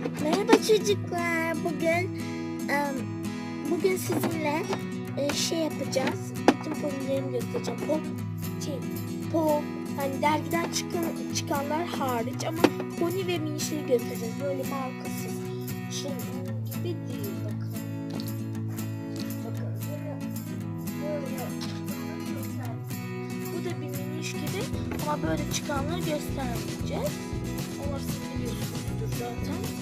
Merhaba çocuklar. Bugün bugün sizinle e, şey yapacağız. Bütün ponilerimi göstereceğim. Po, şey, po, hani dergiden çıkan çıkanlar hariç ama pony ve minişleri göstereceğiz. Böyle markasız. Şey gibi değil bakın. Bakın böyle. Bu da bir miniş gibi ama böyle çıkanları göstermeyeceğiz. Onlar siz biliyorsunuzdur zaten.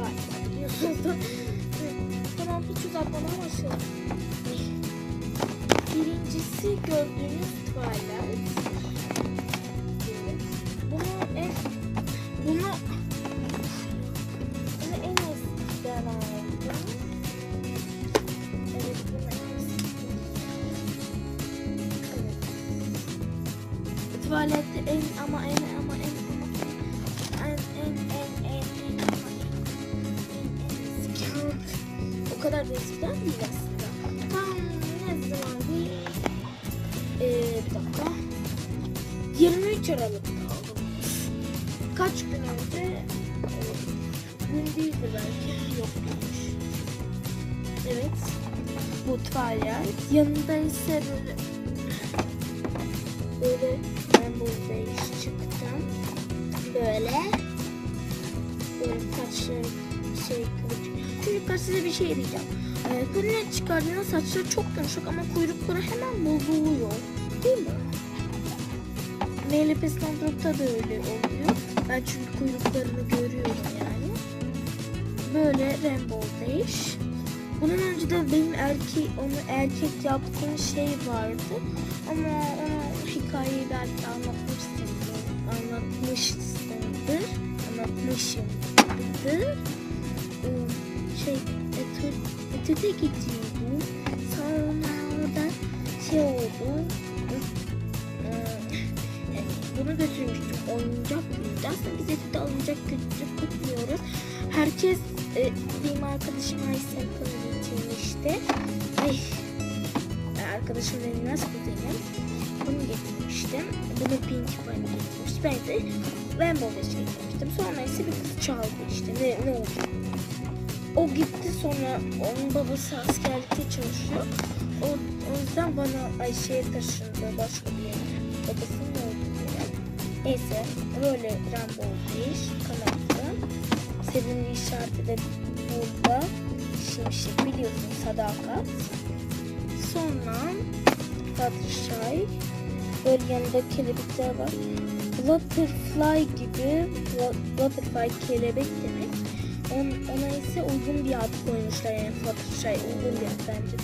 Evet, tamam hiç uzatmadan. Birincisi gördüğünüz. Evet. Bunu en bunu bunu en eskiden aldım. Evet bunu en eskiden. Evet. Ama en ama en kadar da eskiden değil aslında. Tam ne zaman değil? Ee, bir dakika. 23 Aralık'ta aldım. Kaç gün önce? Evet. Gün değildi belki. Yok değilmiş. Evet. Bu Twilight. Yanında ise böyle böyle ben burada iş çıktım. Böyle böyle saçları şey kıvırcık. Çocuklar size bir şey diyeceğim. Ee, Kırına çıkardığında saçları çok yumuşak ama kuyrukları hemen bozuluyor. Değil mi? MLP Standrock'ta da öyle oluyor. Ben çünkü kuyruklarını görüyorum yani. Böyle Rainbow Dash. Bunun önce de benim erkek, onu erkek yaptığım şey vardı. Ama onu hikayeyi belki anlatmışsındır. Anlatmışsındır. Anlatmışımdır. Etüt, etüte gidiyordum. Sonra orada şey oldu. Ee, Bunu götürmüştüm. Oyuncak mıydı? Aslında biz etüte oyuncak götürüp kutluyoruz. Herkes e, benim arkadaşım Aysel Pınar'ı getirmişti. Ay, arkadaşım nasıl kuzenim. Bunu getirmiştim. Bunu Pink Bunny getirmişti. Ben de Rainbow Dash getirmiştim. Sonra ise bir kız çaldı işte. Ne, ne oldu? O gitti sonra onun babası askerlikte çalışıyor. O, o yüzden bana Ayşe'ye taşındı başka bir yere. Babasının olduğu yere. Neyse böyle Rainbow Dash kanattı. Sevimli işareti de burada. Şimşek biliyorsun sadakat. Sonra Fluttershy. Böyle yanında kelebekler var. Butterfly gibi. Butterfly kelebek demek. On, ona ise uygun bir ad koymuşlar yani Fluttershy uygun bir ad bence.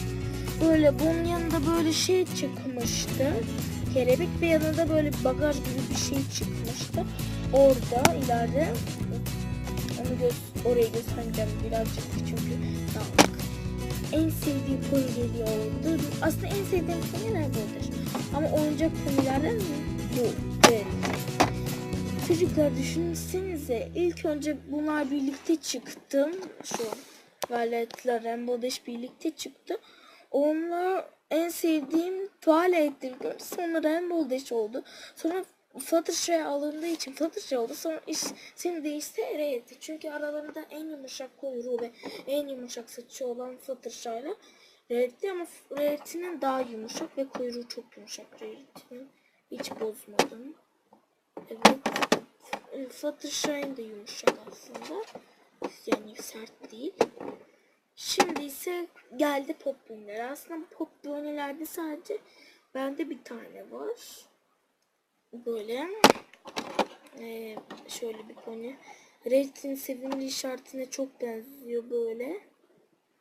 Böyle bunun yanında böyle şey çıkmıştı. Kelebek ve yanında böyle bagaj gibi bir şey çıkmıştı. Orada ileride onu gö orayı göstereceğim birazcık çünkü dağınık. En sevdiğim pony geliyordu. Aslında en sevdiğim pony nerededir? Ama oyuncak ponylerden bu. Çocuklar düşünsenize ilk önce bunlar birlikte çıktım. Şu Violet'la Rainbow Dash birlikte çıktı. Onlar en sevdiğim Twilight'tir. Sonra Rainbow Dash oldu. Sonra Fluttershy alındığı için Fluttershy oldu. Sonra iş şimdi değişti Rarity. Çünkü aralarında en yumuşak kuyruğu ve en yumuşak saçı olan Fluttershy ile Rarity ama Rarity'nin daha yumuşak ve kuyruğu çok yumuşak Rarity'nin. Hiç bozmadım. Evet. Fluttershy'ın da yumuşak aslında. Yani sert değil. Şimdi ise geldi pop bunlar. Aslında pop bunilerde sadece bende bir tane var. Böyle ee, şöyle bir pony. Red'in sevimli işaretine çok benziyor böyle.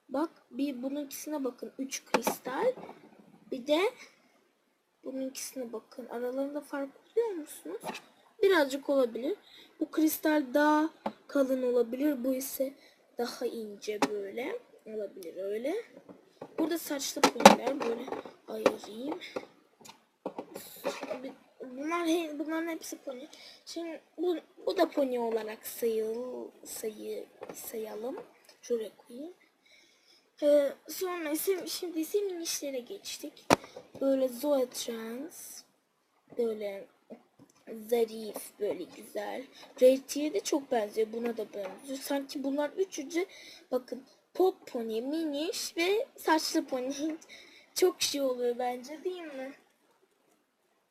Bak bir bunun ikisine bakın. 3 kristal. Bir de bunun ikisine bakın. Aralarında fark biliyor musunuz? Birazcık olabilir. Bu kristal daha kalın olabilir. Bu ise daha ince böyle olabilir öyle. Burada saçlı poniler böyle ayırayım. Bunlar he- bunların hepsi pony. Şimdi bu, bu da pony olarak sayıl sayı sayalım. Şuraya koyayım. Ee, sonra ise şimdi ise minişlere geçtik. Böyle Zoe Trans böyle zarif böyle güzel. Rarite'ye de çok benziyor. Buna da benziyor. Sanki bunlar üçücü bakın pop pony, miniş ve saçlı pony. çok şey oluyor bence değil mi?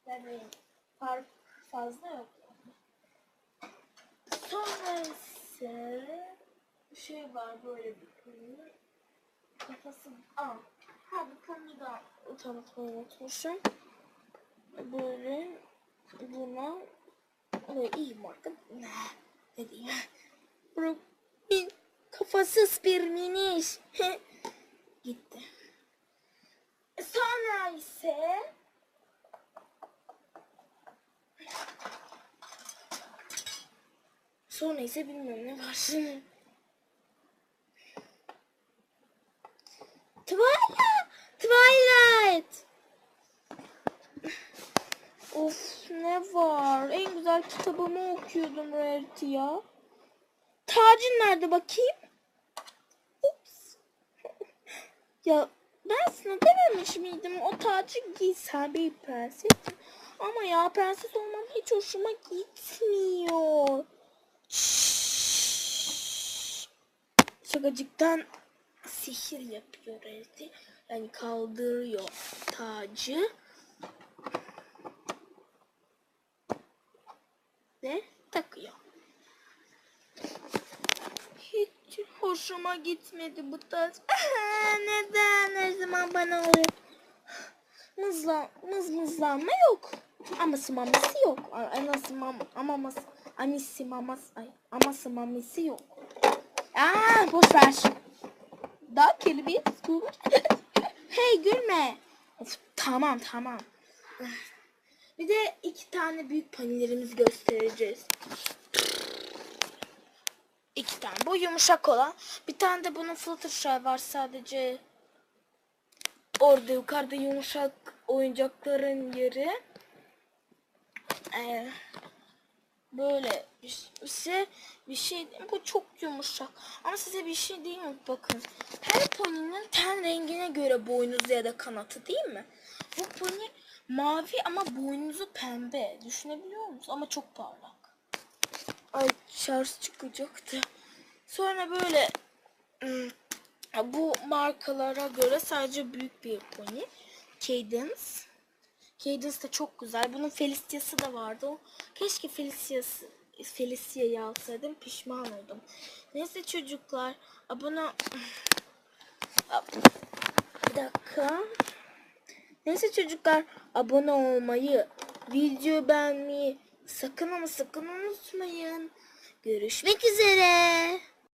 Yani fark fazla yok. Sonra ise şey var böyle bir pony. Kafası... Aa, ha bu pony'yi da tanıtmayı unutmuşum. Böyle marka ne ne diyeyim Bro, bir kafasız bir miniş. Gitti. Sonra ise sonra ise bilmiyorum ne var. Twilight! Twilight Of ne var? En güzel kitabımı okuyordum Rarity ya. Tacın nerede bakayım? Ups. ya ben sana dememiş miydim o tacı giysen bir prensesim. Ama ya prenses olmam hiç hoşuma gitmiyor. Şakacıktan sihir yapıyor Rarity. Yani kaldırıyor tacı. ve takıyor. Hiç hoşuma gitmedi bu tarz. Neden her zaman bana oluyor? Mızla, mız mızlanma yok. Aması mamisi yok. Anası mam, amaması, anisi maması, ay, aması mamisi yok. Aa, boş ver. Daha kelime hey gülme. Of, tamam tamam. Bir de iki tane büyük panilerimizi göstereceğiz. Bu yumuşak olan. Bir tane de bunun Fluttershy var sadece. Orada yukarıda yumuşak oyuncakların yeri. Ee, böyle bir şey, bir şey bu çok yumuşak ama size bir şey diyeyim mi bakın her poninin ten rengine göre boynuzu ya da kanatı değil mi bu pony Mavi ama boynuzu pembe. Düşünebiliyor musun? Ama çok parlak. Ay şarj çıkacaktı. Sonra böyle hmm, bu markalara göre sadece büyük bir pony. Cadence. Cadence de çok güzel. Bunun Felicia'sı da vardı. Keşke Felicia'sı Felicia'yı alsaydım pişman oldum. Neyse çocuklar abone bir dakika. Neyse çocuklar abone olmayı, video beğenmeyi sakın ama sakın unutmayın. Görüşmek üzere.